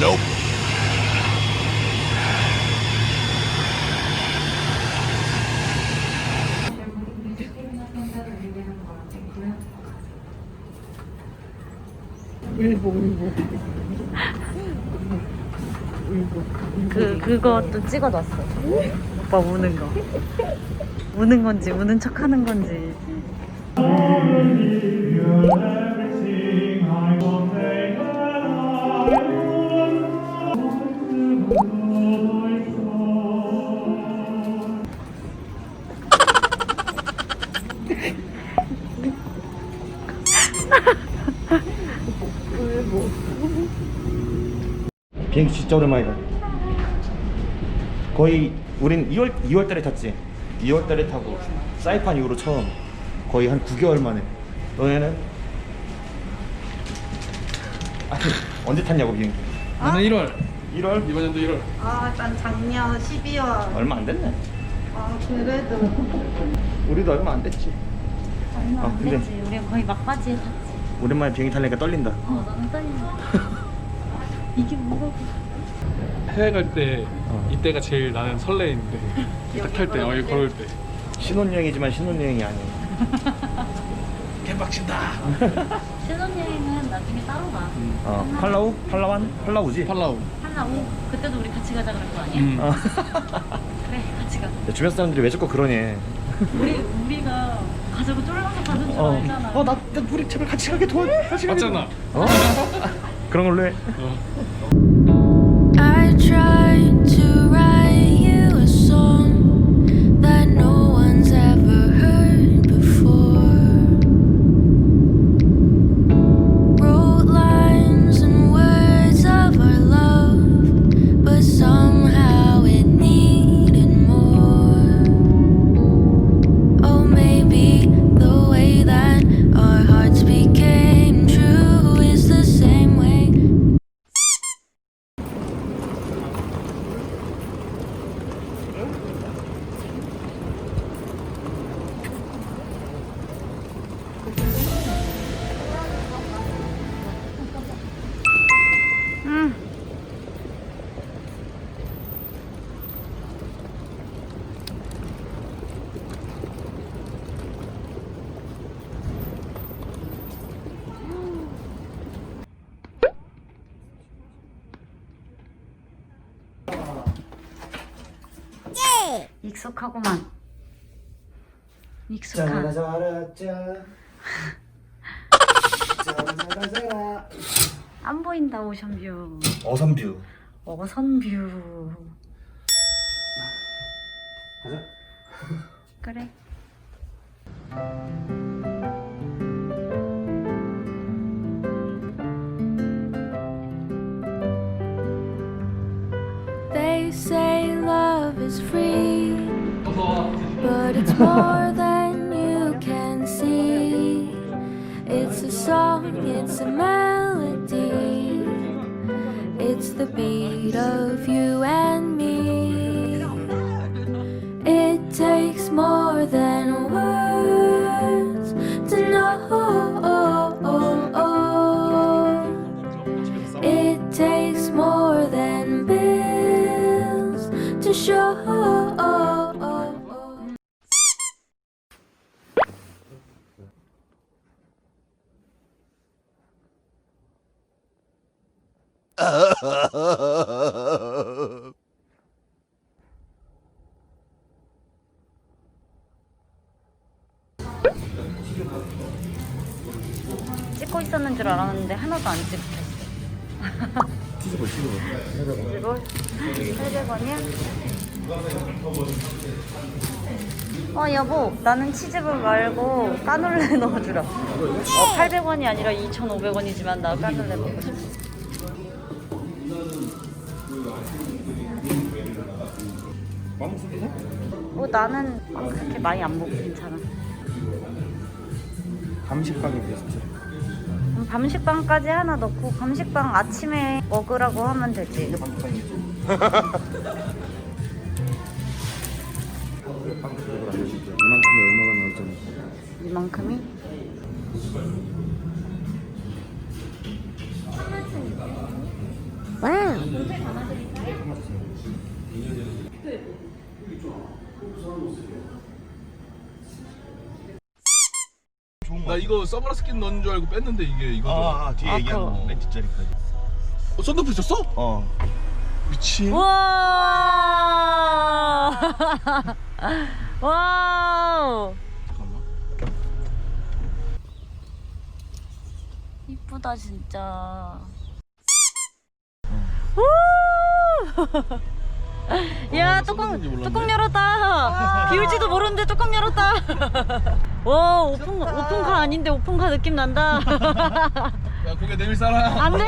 Nope. 그 그것도 찍어놨어. 오빠 우는 거. 우는 건지 우는 척하는 건지. 비행기 진짜 오랜만이다. 거의 우린 2월 2월 달에 탔지. 2월 달에 타고 사이판 이후로 처음 거의 한 9개월 만에. 너네는 아니 언제 탔냐고 비행기? 나는 1월 1월 이번 연도 1월 아, 난 작년 12월. 얼마 안 됐네. 아, 그래도. 우리도 얼마 안 됐지. 얼마 아, 안 근데- 됐지. 우리 거의 막바지에 탔지. 오랜만에 비행기 타려니까 떨린다. 어, 나는 떨린다. 이게 뭐라고? 해외 갈 때 어. 이때가 제일 나는 설레이는데 딱 탈때 여기 걸을 때 신혼여행이지만 신혼여행이 아니야. 개빡친다 신혼여행은 나중에 따로 가. 어 팔라우? 팔라완? 팔라우지? 팔라우 하려고 그때도 우리 같이 가자 그럴 거 아니야? 음. 어. 그래 같이 가. 야, 주변 사람들이 왜 자꾸 그러니? 우리 우리가 가자고 쫄라서 가는 줄 알잖아. 어, 나, 나 우리 제발 같이 가게 도와. 같이 가게 맞잖아 어? 그런 걸로 해. 어. 익숙하구만. 익숙한. 안 보인다 오션뷰. 어선뷰. 어선뷰. 가자. 그래. They say more than you can see. It's a song, it's a melody, it's the beat of you and 찍고 있었는 줄 알았는데 하나도 안 찍혔어. 치즈볼. 이걸 800원이야? 어 여보 나는 치즈볼 말고 까눌레 넣어주라 어 800원이 아니라 2,500원이지만 나 까눌레 먹고 싶어 뭐 나는 그렇게 많이 안 먹고 괜찮아 감식빵이 베스트. 그럼 밤식빵까지 하나 넣고 밤식빵 아침에 먹으라고 하면 되지. 이게 감식빵이지. 빵 가격을 알려줄게. 이만큼이 얼마가 나올지 이만큼이? 나 이거 선글라스 낀 넣는 줄 알고 뺐는데 이게 이거. 아, 아 뒤에 아, 얘기한 그거. 맨 뒷자리까지. 어, 썬루프 있었어? 어. 미친. 와! 와우! 잠깐만. 이쁘다 진짜. 야 뚜껑 썼는지 몰랐네. 뚜껑 열었다. 비울지도 모르는데 뚜껑 열었다. 와 오픈 오픈카 아닌데 오픈카 느낌 난다. 야 고개 내밀 사람. 안 돼.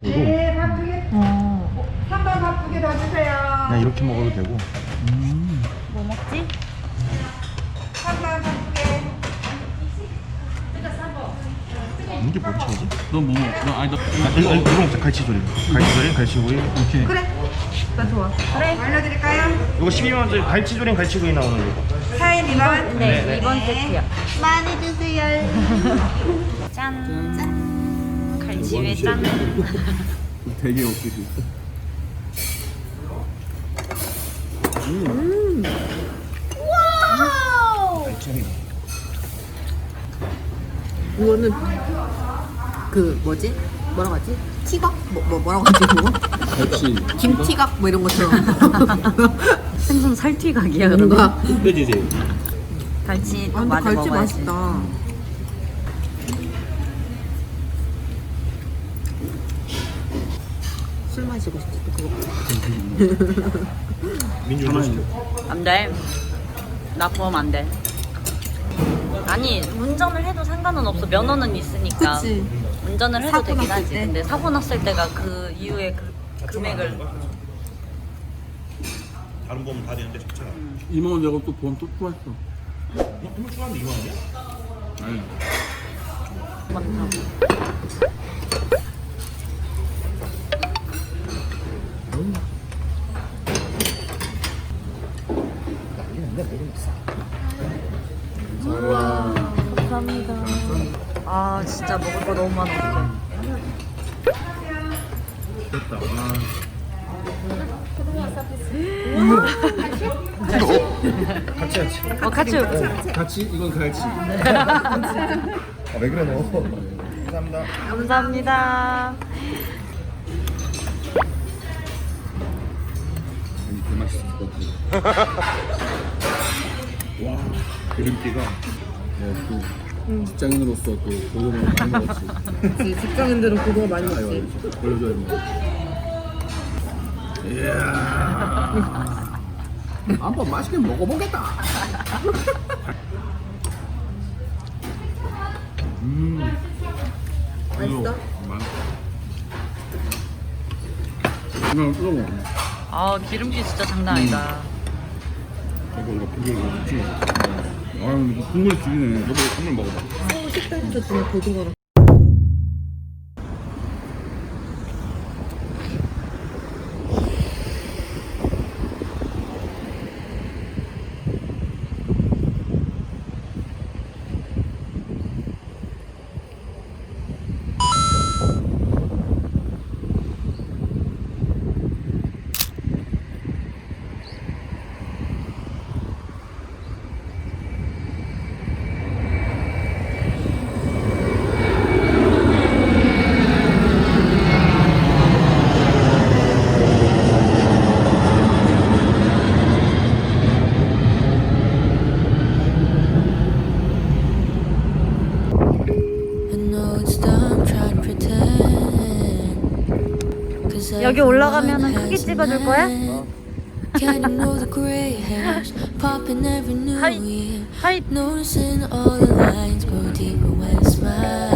네, 바쁘게. 어. 한번 바쁘게 넣어주세요. 그냥 이렇게 먹어도 되고. 이게 뭐지 이지 넌뭐 먹어? 너 아니 너. 아, 이거 이거 이거 먹자. 갈치조림. 갈치조림, 갈치구이. 오케이. 그래. 나 좋아. 그래. 알려드릴까요? 이거 12만 원짜리 갈치조림, 갈치구이 나오는 거. 사인 2번. 네, 이번 세트야. 많이 드세요. 짠. 짠. 갈치회 짠. 되게 웃기지. 이거는 그 뭐지? 뭐라고 하지? 티각? 뭐, 뭐 뭐라고 하지 그거? 김티각 뭐 이런 것처럼 생선 살튀각이야 뭔가 빼주세요. 갈치 아 또 근데 갈치 먹어야지. 맛있다 술 마시고 싶지 또 그거 민주 시켜. 안 돼. 나 포함 안 돼. 아니 운전을 해도 상관은 없어 면허는 있으니까 그치 운전을 해도 되긴 하지 때. 근데 사고 났을 때가 그 이후에 그 금액을 다른 보험 다 되는데 적잖아. 2만 원 내고 또 보험 또 추가했어. 한번 추가하면 2만 원이야? 아니. 한번 5만 원. 됐다. 같이 같이. 어, 같이. 어, 같이 이건 그 같이. 아, 왜 그래 너? 감사합니다. 감사합니다. 맛있을 것 같아. 와, 기름기가. 네, 또. 직장인으로서 또 고등어 많이 먹었지. 그치 직장인들은 그거 많이 아유, 먹지 걸려줘야 돼. 이야. 한번 맛있게 먹어보겠다. 음. 맛있어? 맛있어. 이거 뜨거워. 아 기름기 진짜 장난 아니다. 이거 이거 비주얼 좋지. 아, 이거 국물 죽이네. 너도 국물 먹어봐. 서울 식당에서 주는 고등어랑 여기 everyone 올라가면은 크게 has a 찍어줄 거야? man. Can you know the gray hairs popping every new Hi. year? 하이 Noticing all the lines grow deeper when I smile.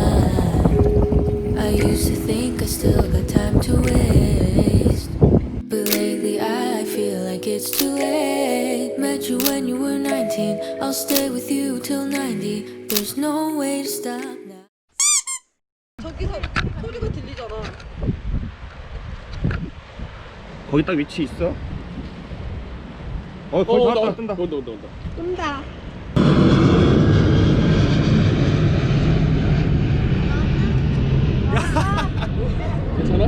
I used to think I still got time to waste, but it's too late. Met you when you were 19. I'll stay 거기 딱 위치 있어? 어 거기 다 뜬다 뜬다 온다 온다 온다 온다. 괜찮아?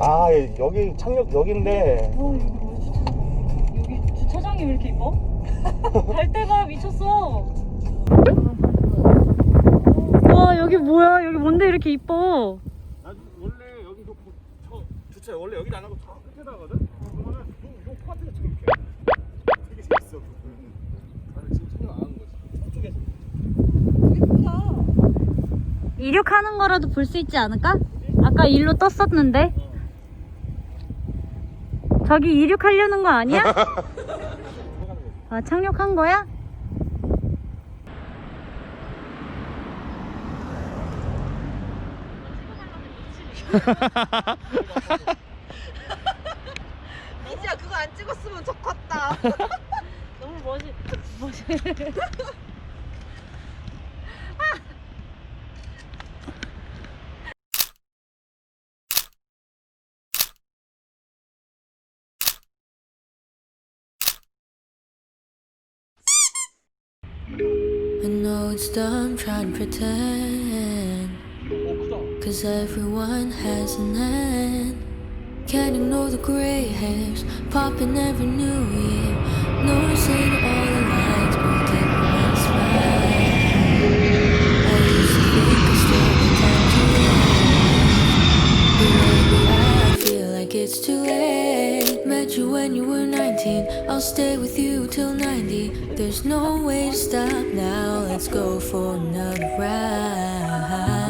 야아 여기 착륙 여기인데 어 여기 뭐지? 여기 주차장이 왜 이렇게 이뻐? 갈 데가 미쳤어. 와 여기 뭐야? 여기 뭔데 이렇게 이뻐? 나 원래 여기 요, 저 주차 원래 여기 안 하고 저 끝에다 하거든? 그러면은 요, 요 파트가 지금 이렇게 되게 재밌어 나는 지금 생각 안 하는 거지 저쪽에서 이륙하는 거라도 볼 수 있지 않을까? 아까 일로 떴었는데. 저기 이륙하려는 거 아니야? 아 착륙한 거야? 이지야 그거 안 찍었으면 좋겠다. 너무 멋있 멋있. it's dumb trying to pretend. Cause everyone has an end. Can't ignore the gray hairs popping every new year. Noticing all the lights on my smile. I used to think I still had time to live. But lately I feel like it's too late. You when you were 19. I'll stay with you till 90. There's no way to stop now. Let's go for another ride.